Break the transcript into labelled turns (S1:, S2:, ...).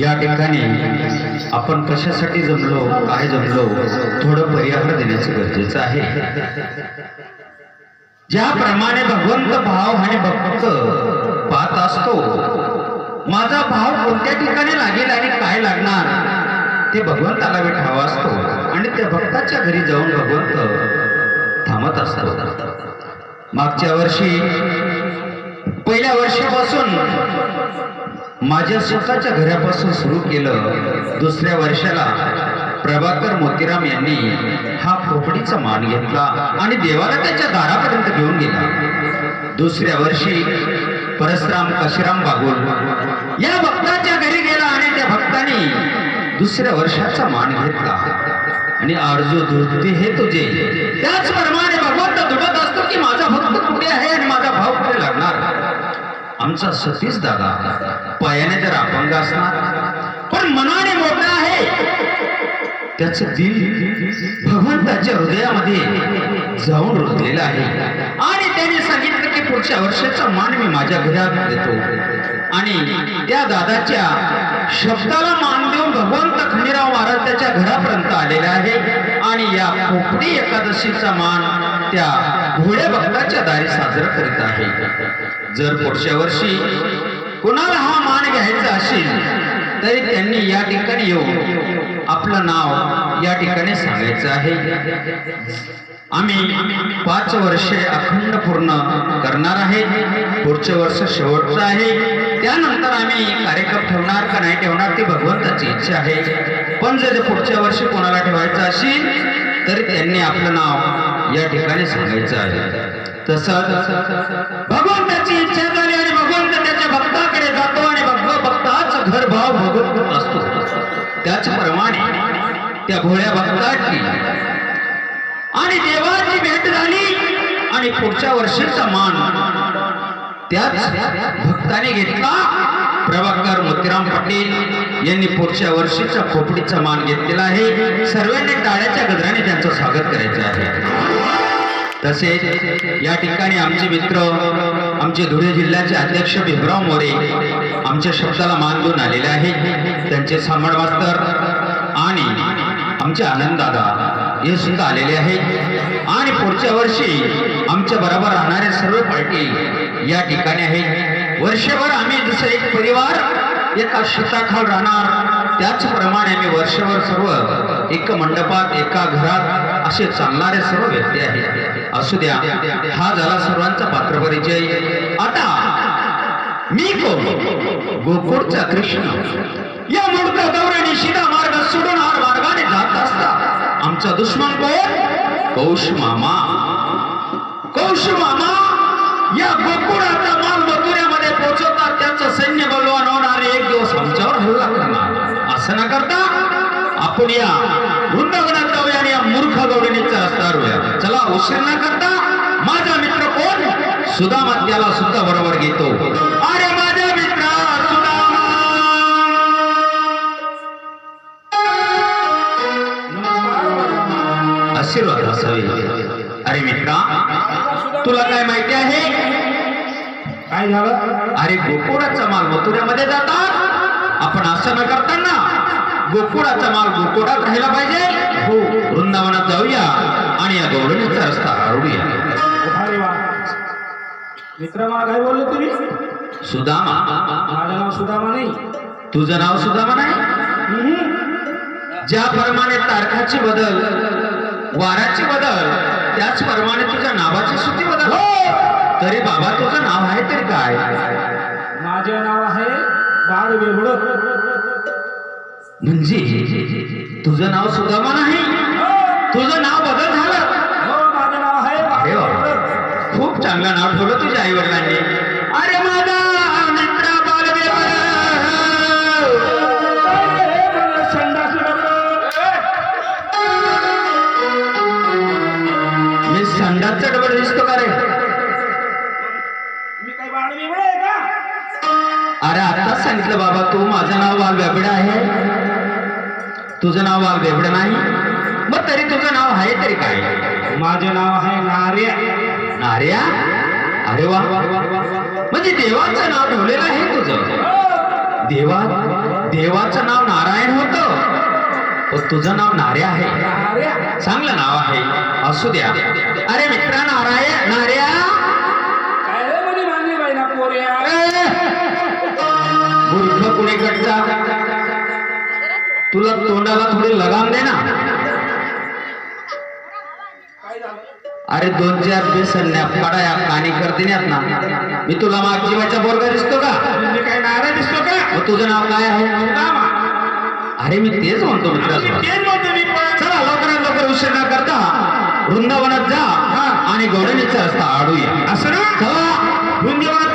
S1: या ठिकाणी आपण कशासाठी जमलो काय जमलो थोडं पर्यावरण देण्याचं गरजेचं आहे. ज्याप्रमाणे भगवंत भाव आणि भक्त पाहत असतो माझा भाव कोणत्या ठिकाणी लागेल आणि काय लागणार ते भगवंताला विठावा असतो. आणि त्या भक्ताच्या घरी जाऊन भगवंत थांबत असतो. मागच्या वर्षी पहिल्या वर्षापासून माझ्या स्वतःच्या घरापासून सुरू केलं दुसऱ्या वर्षाला प्रभाकर मोतीराम यांनी हा खोपडीचा मान घेतला आणि देवाला त्याच्या दारापर्यंत घेऊन गेला. दुसऱ्या वर्षी परसराम काशीराम बागुल या भक्ताच्या घरी गेला आणि त्या भक्ताने दुसऱ्या वर्षाचा मान घेतला. आणि आरजू धुती हे तुझे. त्याचप्रमाणे भगवंत दुडत असतो की माझा भक्त कुठे आहे आणि माझा भाव कुठे लागणार? आमचा सतीश दादा. पायाने तर अपंग असणार पण मनाने मोठा आहे. त्याचं दिल भगवंताच्या हृदयामध्ये जाऊन रुजलेलं आहे. आणि त्याने सांगितलं की पुढच्या वर्षाचा मान मी माझ्या घरात देतो. आणि त्या दादाच्या शब्दाला मान देऊन भगवंत खंडीराव महाराज त्याच्या घरापर्यंत आलेले आहे. आणि या कोकणी एकादशीचा मान त्या भोळ्या भक्ताच्या दारी साजरा करीत आहे. जर पुढच्या वर्षी कुणाला हा मान घ्यायचा असेल तरी त्यांनी या ठिकाणी येऊन आपलं नाव या ठिकाणी सांगायचं आहे. आम्ही पाच वर्षे अखंड पूर्ण करणार आहे. पुढचं वर्ष शेवटचं आहे. त्यानंतर आम्ही कार्यक्रम ठेवणार का नाही ठेवणार ती भगवंताची इच्छा आहे. पण जर पुढच्या वर्षी कोणाला ठेवायचं असेल तरी त्यांनी आपलं नाव या ठिकाणी सांगायचं आहे. तसंच भगवंत भक्ताच घर असतो. त्याचप्रमाणे त्या भोळ्या भक्ताची आणि देवाची भेट झाली आणि पुढच्या वर्षीचा मान त्याच भक्ताने घेतला. प्रभाकर मोतीराम पाटील यांनी पुढच्या वर्षीचा खोपडीचा मान घेतलेला आहे. सर्वांनी टाळ्याच्या गजराने त्यांचं स्वागत करायचं आहे. तसेच या ठिकाणी आमचे मित्र आमचे धुळे जिल्ह्याचे अध्यक्ष भीमराव मोरे आमच्या शब्दाला मान देऊन आलेले आहेत त्यांचे सांभाळ मास्तर आणि आमचे आनंददादा हे सुद्धा आलेले आहेत आणि पुढच्या वर्षी आमच्या बरोबर राहणारे सर्व पार्टी या ठिकाणी आहेत वर्षभर आम्ही जसं एक परिवार एका शेताखाल राहणार. त्याचप्रमाणे आम्ही वर्षभर सर्व एक मंडपात एका घरात असे चालणारे सर्व व्यक्ती आहेत असू द्या हा झाला सर्वांचा पात्र परिचय. मी कोण? गोकुळचा कृष्ण. या मूर्ख गौरणी सीधा मार्ग सोडून हार मार्गाने जात असता. आमचा दुश्मन कोण? कौश मामा. कौश मामा या गोकुळाचा माल मथुऱ्यामध्ये पोहोचवतात त्याचं सैन्य बलवान होणार एक दिवस आमच्यावर हल्ला करणार. असं न करता आपण या वृंदावनात जाऊया आणि या मूर्ख गौडणीचा रस्ता रोया चला उशीर न करता. माझा मित्र कोण? सुदामा त्याला सुद्धा बरोबर घेतो. आशीर्वाद असावे अरे मित्रा तुला काय माहिती आहे?
S2: काय झालं?
S1: अरे गोकुळाचा माल मथुऱ्यामध्ये जातात. आपण असं न करताना गोकुळाचा माल गोकुळात राहिला पाहिजे. हो वृंदावनात जाऊया आणि या गौरवणीचा रस्ता हरवूया
S2: मित्र मला काय बोलले तुम्ही?
S1: सुदामा.
S2: माझं नाव सुदामा नाही.
S1: तुझं नाव सुदामा नाही?
S2: हम्म.
S1: ज्याप्रमाणे तारखाची बदल वाराची बदल. त्याचप्रमाणे तुझ्या नावाची सुद्धी बदल. तरी बाबा तुझं नाव आहे तरी काय?
S2: माझे नाव आहे बाळ बेबड
S1: म्हणजे तुझं नाव सुदामा नाही? तुझं नाव बदल झालं.
S2: हो माझं नाव आहे.
S1: खूप चांगलं नाव ठेवलं तुझ्या आई वडिलांनी
S2: आहे का
S1: अरे आताच सांगितलं बाबा तू माझं नाव बाल बेबडा आहे. तुझं नाव बाल बेबड नाही. मग तरी तुझं नाव आहे तरी काय?
S2: माझे नाव आहे नार्या.
S1: नार्या? अरे वा. म्हणजे देवाचं नाव ठेवलेलं आहे तुझं. देवा देवाचं नाव नारायण होतं. तुझं नाव नार्या आहे. चांगलं नाव आहे. असू द्या. अरे मित्रा थोडी लगाम दे ना? अरे दोन चार बेसन्या पडाया काणी करते ना. मी तुला माग जीवाचा बोरगा दिसतो का?
S2: म्हणजे काय नारा दिसतो का?
S1: मग तुझं नाव काय आहे. अरे मी तेच म्हणतो मित्रा
S2: मी मी पण.
S1: चला लवकरात लवकर उशीर न करता वृंदावनात जा आणि गौडणीचा रस्ता आडूया.
S2: असं ना? वृंदावनात